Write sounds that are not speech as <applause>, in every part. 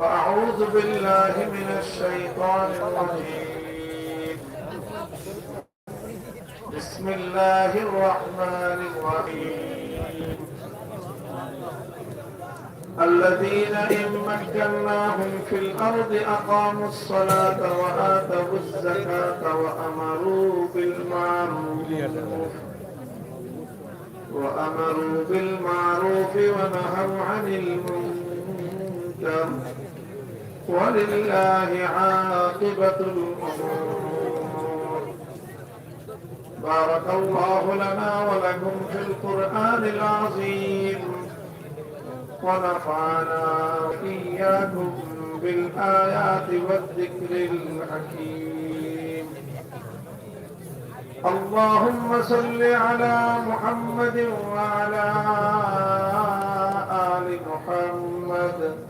فأعوذ بالله من الشيطان الرجيم. بسم الله الرحمن الرحيم. الذين إن مكناهم في الأرض أقاموا الصلاة وآتوا الزكاة وأمروا بالمعروف وأمروا بالمعروف ونهوا عن المنكر. ولله عاقبة الأمور. بارك الله لنا ولكم في القرآن العظيم. ونفعنا وإياكم بالآيات والذكر الحكيم. اللهم صل على محمد وعلى آل محمد.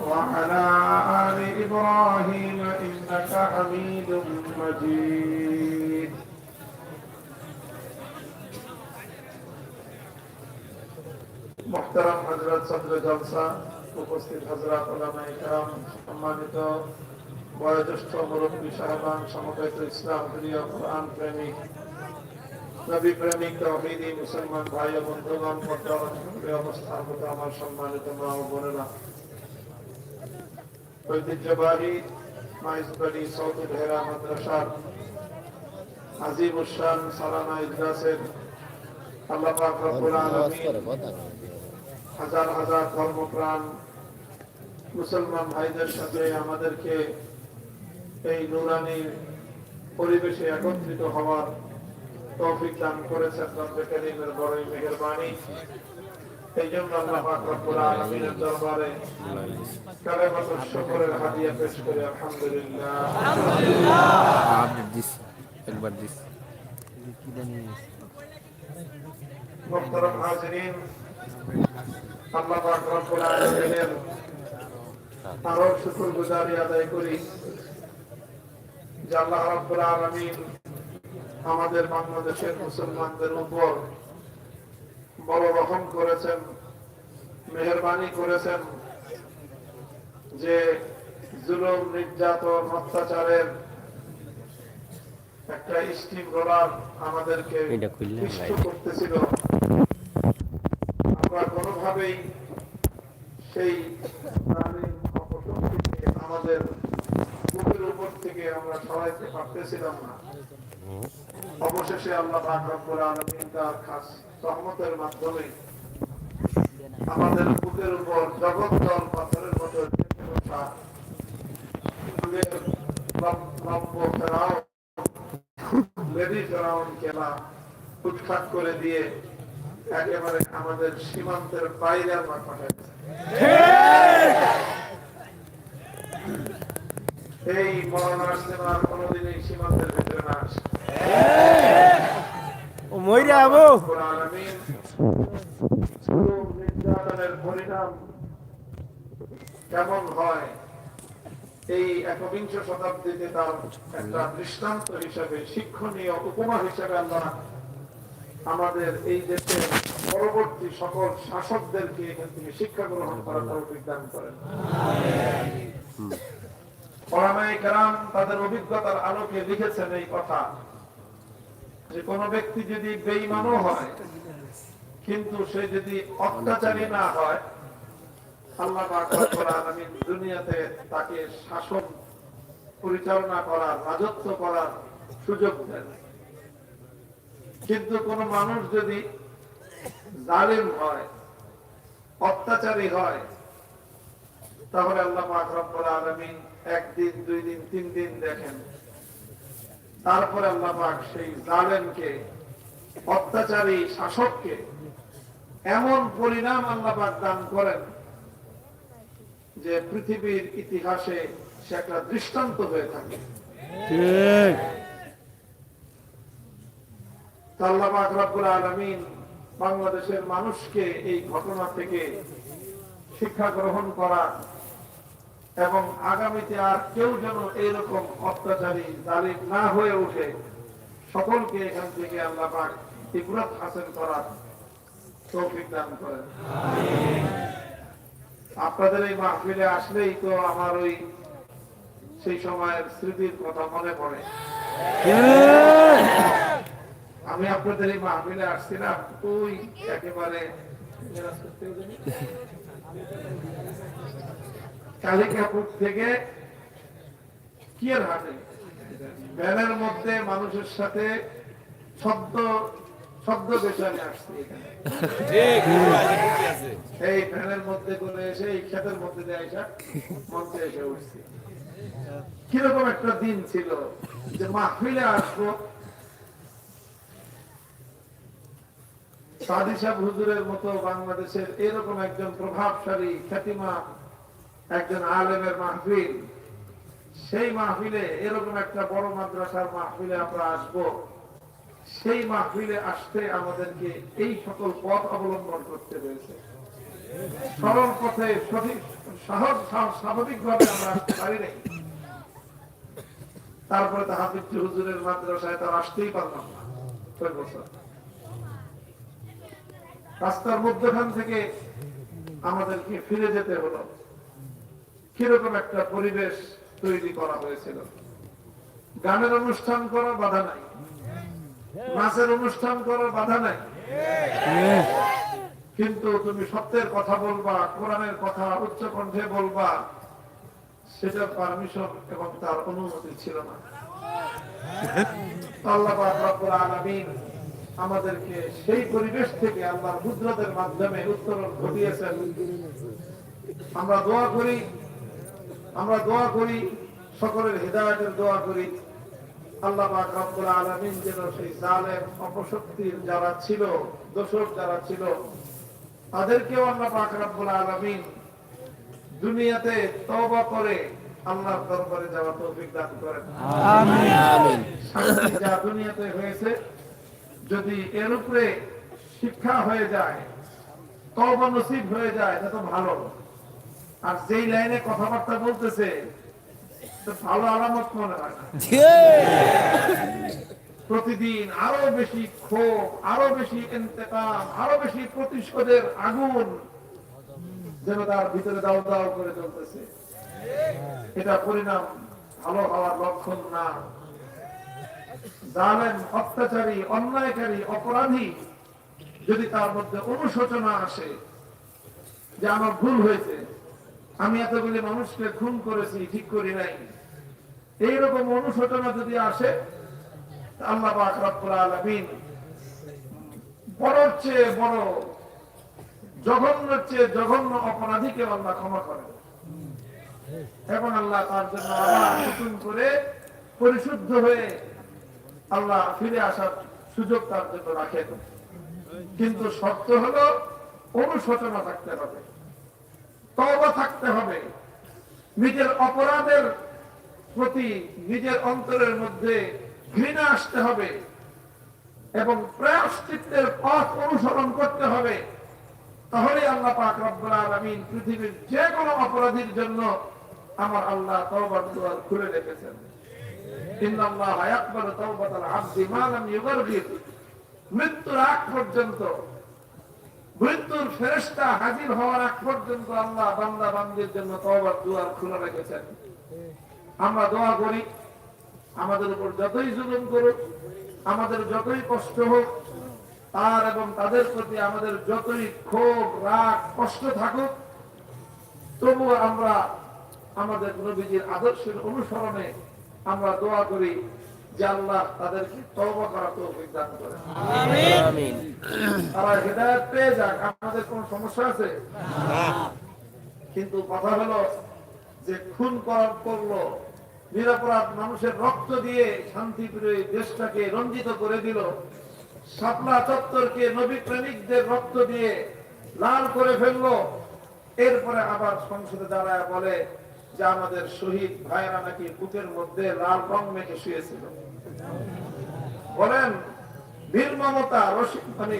وعلى آل إبراهيم إنك حميد مجيد محترم হযরত সদর জলসা উপস্থিত হযরত ওলামা ইকরাম সম্মানিত বয়োজ্যেষ্ঠ মুরব্বী সাহেবান সমবেত ইসলাম প্রিয় কোরআন প্রেমিক নবী প্রেমিক তৌহিদি মুসলমান ভাই ও বন্ধুগণ পর্যায়ে অবস্থান মতো আমার সম্মানিত মা ও বোনেরা ঐতিহ্যবাহী মাইজবাড়ি সৌদি ভেরা মাদ্রাসার আজিম উসান সালানা ইজলাসের আল্লাহ পাক রব্বুল আলামিন হাজার হাজার ধর্মপ্রাণ মুসলমান ভাইদের সাথে আমাদেরকে এই নুরানি পরিবেশে একত্রিত হওয়ার তৌফিক দান করেছেন রব্বে করিমের বড়ই মেহেরবানি। এই জন্য আল্লাহ রব্বুল আলামিনের দরবারে কালেমাতুর শুকরের হাদিয়া পেশ করে আলহামদুলিল্লাহ। আপডেট দিস একবার দিস। মুহতারাম হাজিরিন আল্লাহ রব্বুল আলামিনের আরও শুকরগুজারি আদায় করি যে আল্লাহ রাব্বুল আলামিন আমাদের বাংলাদেশের মুসলমানদের উপর বড় রকম করেছেন মেহরবানি করেছেন যে জুলুম নির্যাতন অত্যাচারের একটা স্টিম রোলার আমাদেরকে। করতেছিল আমরা কোনোভাবেই সেই আমাদের বুকের উপর থেকে আমরা সরাইতে পারতেছিলাম না অবশেষে আল্লাহ তার খাস রহমতের মাধ্যমে আমাদের বুকের উপর জগৎ জল পাথরের মতো করে দিয়ে একেবারে আমাদের সীমান্তের বাইরে আমরা পাঠাইছে। এই মরণ আসছে না আর কোনোদিন এই সীমান্তের ভিতরে না আসে। ও মইরা আবো। রব্বুল আলামিন জুলুম নির্যাতনের পরিণাম কেমন হয় এই একবিংশ শতাব্দীতে তার একটা দৃষ্টান্ত হিসেবে শিক্ষণীয় উপমা হিসেবে আল্লাহ আমাদের এই দেশের পরবর্তী সকল শাসকদেরকে এখান থেকে শিক্ষা গ্রহণ করার তৌফিক দান করেন। তাদের অভিজ্ঞতার আলোকে লিখেছেন এই কথা যে কোনো ব্যক্তি যদি বেঈমানও হয়, কিন্তু সে যদি অত্যাচারী না হয়, আল্লাহ আলামিন দুনিয়াতে তাকে শাসন, পরিচালনা করার, রাজত্ব করার সুযোগ দেন। কিন্তু কোন মানুষ যদি জালিম হয়, অত্যাচারী হয়, তাহলে আল্লাহ পাক রব্বুল আলামিন একদিন দুই দিন তিন দিন দেখেন। তারপরে আল্লাহ পাক সেই জালেমকে অত্যাচারী শাসককে এমন পরিণাম আল্লাহ পাক দান করেন যে পৃথিবীর ইতিহাসে সে একটা দৃষ্টান্ত হয়ে থাকে। আল্লাহ পাক রব্বুল আলামিন বাংলাদেশের মানুষকে এই ঘটনা থেকে শিক্ষা গ্রহণ করা এবং আগামীতে আর কেউ যেন এইরকম অত্যাচারী জালিম না হয়ে ওঠে, সকলকে এখান থেকে আল্লাহ পাক ইবরত হাসিল করার তৌফিক দান করেন। আপনাদের এই মাহফিলে আসলেই তো আমার ওই সেই সময়ের স্মৃতির কথা মনে পড়ে। আমি আপনাদের এই মাহফিলে আসছিলাম, ওই একেবারে কালিকাপুর থেকে কিয়ের হাটে? মধ্যে মানুষের সাথে শব্দ শব্দ বেচারে আসছে এই মধ্যে করে এসে, এই ক্ষেতের মধ্যে দিয়ে মঞ্চে এসে উঠছি। কীরকম একটা দিন ছিল যে মাহফিলে আসব। সাদি সাহেব হুজুরের মতো বাংলাদেশের এরকম একজন প্রভাবশালী খ্যাতিমা একজন আলেমের মাহফিল। সেই মাহফিলে এরকম একটা বড় মাদ্রাসার মাহফিলে আমরা আসব। সেই মাহফিলে আসতে আমাদেরকে এই সকল পথ অবলম্বন করতে হয়েছে। সরল পথে সঠিক, সহজ, স্বাভাবিকভাবে আমরা আসতে পারি নাই। তারপরে তো হাফিজ হুজুরের মাদ্রাসায় তার আসতেই পারলাম না। ছয় বছর। রাস্তার মধ্যখান থেকে আমাদেরকে ফিরে যেতে হলো। কীরকম একটা পরিবেশ তৈরি করা হয়েছিল। গানের অনুষ্ঠান করার বাধা নাই। নাচের অনুষ্ঠান করার বাধা নাই। কিন্তু তুমি সত্যের কথা বলবা, কোরআনের কথা উচ্চ কণ্ঠে বলবা, সেটার পারমিশন এবং তার অনুমতি ছিল না। আল্লাহ আমাদেরকে সেই পরিবেশ থেকে আল্লাহর কুদরতের মাধ্যমে উত্তরণ ঘটিয়েছেন। আমরা দোয়া করি আমরা দোয়া করি সকলের হৃদায়তের দোয়া করি। আল্লাহ পাক রব্বুল আলামিন যেন সেই জালেম অপশক্তির যারা ছিল দোষক যারা ছিল তাদেরকেও আল্লাহ পাক রব্বুল আলামিন দুনিয়াতে তওবা করে আল্লাহর দরবারে যাওয়ার তৌফিক দান করেন। যা দুনিয়াতে হয়েছে যদি এর উপরে শিক্ষা হয়ে যায় তবা নসিব হয়ে যায় এটা তো ভালো। আর যেই লাইনে কথাবার্তা বলতেছে ভালো আলামত মনে হয় না। <laughs> প্রতিদিন আরও বেশি ক্ষোভ আরও বেশি ইন্তেকাম আরও বেশি প্রতিশোধের আগুন যেন তার ভিতরে দাও দাও করে চলতেছে। এটা পরিণাম ভালো হওয়ার লক্ষণ না। জালেম অত্যাচারী অন্যায়কারী অপরাধী যদি তার মধ্যে অনুশোচনা আসে যে আমার ভুল হয়েছে আমি এতগুলি মানুষকে খুন করেছি, ঠিক করি নাই। এইরকম অনুশোচনা যদি আসে, আল্লাহ আলামিন বড়র চেয়ে বড়, জঘন্যের চেয়ে জঘন্য অপরাধীকে আল্লাহ ক্ষমা করেন। এবং আল্লাহ তার জন্য আবার নতুন করে পরিশুদ্ধ হয়ে আল্লাহ ফিরে আসার সুযোগ তার জন্য রাখেন। কিন্তু শর্ত হলো অনুশোচনা থাকতে হবে। তবা থাকতে হবে। নিজের অপরাধের প্রতি নিজের অন্তরের মধ্যে ঘৃণা আসতে হবে এবং প্রায়শ্চিত্তের পথ অনুসরণ করতে হবে। তাহলে আল্লাহ পাক রব্বুল আলামিন পৃথিবীর যে কোনো অপরাধীর জন্য আমার আল্লাহ তওবার দুয়ার খুলে রেখেছেন। মৃত্যুর আগ পর্যন্ত মৃত্যুর ফেরেশতা হাজির হওয়ার আগ পর্যন্ত আল্লাহ বান্দা বান্দির জন্য তওবার দুয়ার খুলে রেখেছেন। আমরা দোয়া করি, আমাদের উপর যতই জুলুম করুক, আমাদের যতই কষ্ট হোক, তার এবং তাদের প্রতি আমাদের যতই ক্ষোভ, রাগ, কষ্ট থাকুক তবুও আমরা আমাদের নবীজির আদর্শের অনুসরণে আমরা দোয়া করি যে আল্লাহ তাদেরকে তৌফিক দান করেন তারা হেদায়েত পেয়ে যাক আমাদের কোনো সমস্যা আছে? কিন্তু কথা হলো যে খুন করার করল নিরাপরাধ মানুষের রক্ত দিয়ে শান্তিপ্রিয় দেশটাকে রঞ্জিত করে দিল শাপলা চত্বরকে নবী প্রেমিকদের রক্ত দিয়ে লাল করে ফেলল এরপরে আবার সংসদে দাঁড়ায় বলে যে আমাদের শহীদ ভাইরা নাকি বুকের মধ্যে লাল রং মেখে শুয়েছিল। বলেন বীর মমতা, রসিক মানে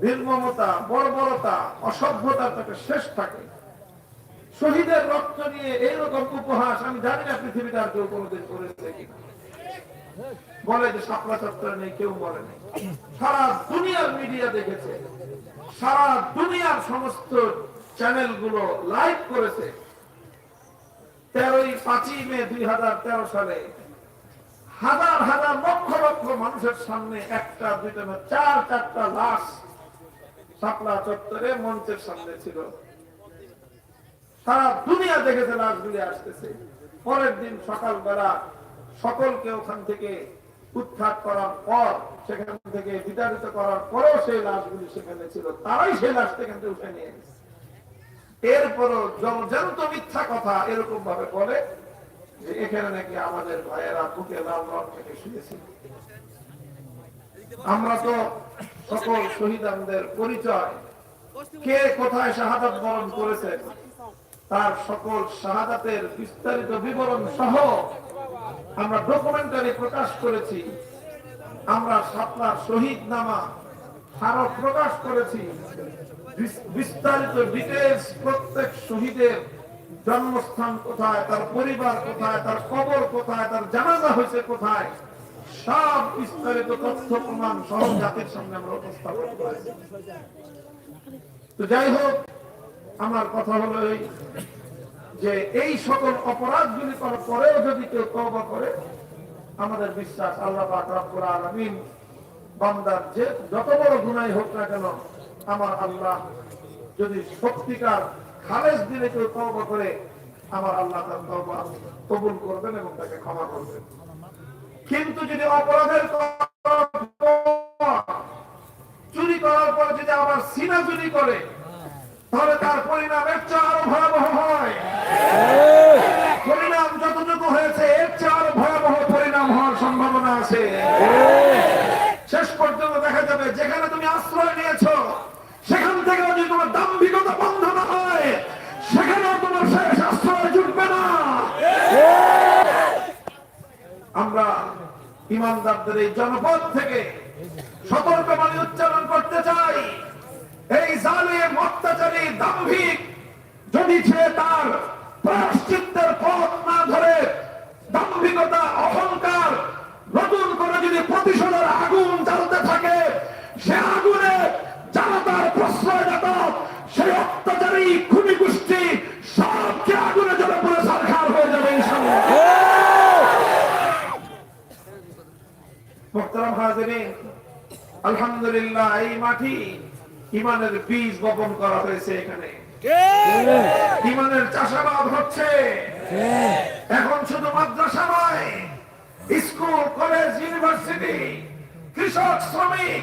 বীর মমতা, বর্বরতা, অসভ্যতার তাকে শেষ থাকে। শহীদের রক্ত নিয়ে এইরকম উপহাস আমি জানি না পৃথিবীতে আর কেউ কোনোদিন করেছে বলে যে সাপলা চত্বরে নেই, কেউ বলে নেই। সারা দুনিয়ার মিডিয়া দেখেছে, সারা দুনিয়ার সমস্ত চ্যানেলগুলো লাইভ করেছে। তেরোই পাঁচই মে দুই হাজার তেরো সালে হাজার হাজার লক্ষ লক্ষ মানুষের সামনে একটা, দুইটা চার, চারটা লাশ চত্বরে মঞ্চের সামনে ছিল। সারা দুনিয়া দেখেছে লাশগুলি আসতেছে। পরের দিন সকালবেলা সকলকে ওখান থেকে উৎখাত করার পর, সেখান থেকে বিতাড়িত করার পরেও সেই লাশগুলি সেখানে ছিল। তারাই সেই লাশ থেকে উঠে নিয়ে গেছে এরপরও জলজান্ত মিথ্যা কথা এরকম ভাবে বলে যে এখানে নাকি আমাদের ভাইয়েরা বুকে লাল রং থেকে শুয়েছিল আমরা তো সকল শহীদানদের পরিচয়, কে কোথায় শাহাদাত বরণ করেছেন তার সকল শাহাদাতের বিস্তারিত বিবরণ সহ আমরা ডকুমেন্টারি প্রকাশ করেছি। আমরা সাতলার শহীদ নামা স্মারক প্রকাশ করেছি। বিস্তারিত ডিটেলস প্রত্যেক শহীদের জন্মস্থান কোথায়, তার পরিবার কোথায়, তার কবর কোথায়, তার জানাজা হয়েছে কোথায়, সব বিস্তারিত তথ্য প্রমাণ সহ জাতির সামনে আমরা উপস্থাপন তো যাই হোক, আমার কথা হলো এই যে এই সকল অপরাধগুলি করার পরেও যদি কেউ তওবা করে, আমাদের বিশ্বাস আল্লাহ পাক রব্বুল আলামিন বান্দার যে যত বড় গুনাই হোক না কেন আমার আল্লাহ যদি সত্যিকার খালেজ দিলে কেউ তবা করে, আমার আল্লাহ তার তবা কবুল করবেন এবং তাকে ক্ষমা করবেন। কিন্তু যদি অপরাধের চুরি করার পর যদি আবার সিনা চুরি করে, তাহলে তার পরিণাম একটা আরও ভয়াবহ হয় পরিণাম যতটুকু হয়েছে এর চেয়ে আরও ভয়াবহ পরিণাম হওয়ার সম্ভাবনা আছে শেষ পর্যন্ত দেখা যাবে যেখানে তুমি আশ্রয় নিয়েছো সেখান থেকে যদি তোমার দাম্ভিকতা বন্ধ না হয় সেখানেও তোমার শেষ আশ্রয় জুটবে না। আমরা ইমানদারদের এই জনপদ থেকে সতর্ক বাণী উচ্চারণ করতে চাই। এই জালিম অত্যাচারী দাম্ভিক যদি সে তার প্রায়শ্চিত্তের পথ না ধরে, দাম্ভিকতা, অহংকার নতুন করে যদি প্রতিশোধের আগুন জ্বালতে থাকে, সে আগুনে প্রশ্রয়দাত সেই অত্যাচারী খুনি গোষ্ঠী সবকে আগুনে জ্বলে পড়ে সরকার হয়ে যাবে মোহতারাম হাজিরিন আলহামদুলিল্লাহ এই মাটি ইমানের বীজ বপন করা হয়েছে এখানে। ইমানের চাষাবাদ হচ্ছে। এখন শুধু মাদ্রাসা নয় স্কুল কলেজ ইউনিভার্সিটি কৃষক শ্রমিক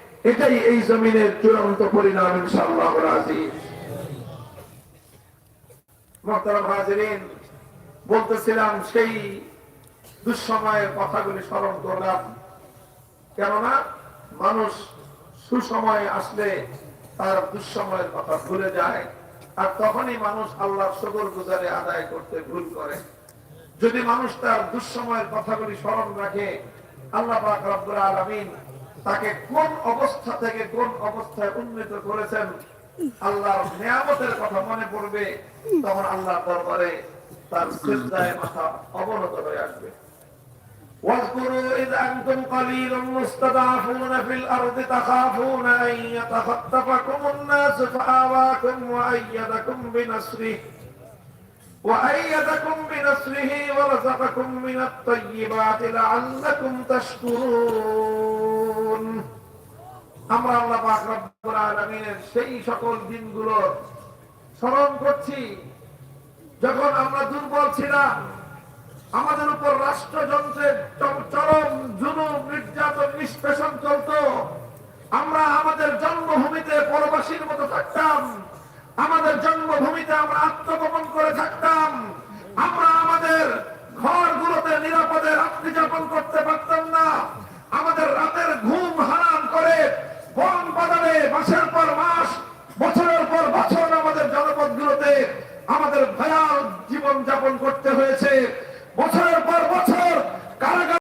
এটাই এই জমিনের চূড়ান্ত পরিণাম মোহতারাম হাজিরিন, বলতেছিলাম সেই দুঃসময়ের কথাগুলি স্মরণ করলাম। কেননা মানুষ সুসময় আসলে তার দুঃসময়ের কথা ভুলে যায়, আর তখনই মানুষ আল্লাহর শকর গুজারে আদায় করতে ভুল করে। যদি মানুষ তার দুঃসময়ের কথাগুলি স্মরণ রাখে, আল্লাহ আলামিন তাকে কোন অবস্থা থেকে কোন অবস্থায় উন্নীত করেছেন আল্লাহর নিয়ামতের কথা মনে পড়বে তখন আল্লাহর দরবারে তার সিজদায় মাথা অবনত হয়ে আসবে واذكروا إذ أنتم قليل مستضعفون في الأرض تخافون أن يتخطفكم الناس فآواكم وأيدكم بنصره وأيدكم بنصره ورزقكم من الطيبات لعلكم تشكرون আমরা আল্লাহ পাক সেই সকল দিনগুলো স্মরণ করছি। যখন আমরা দুর্বল ছিলাম, আমাদের উপর রাষ্ট্রযন্ত্রের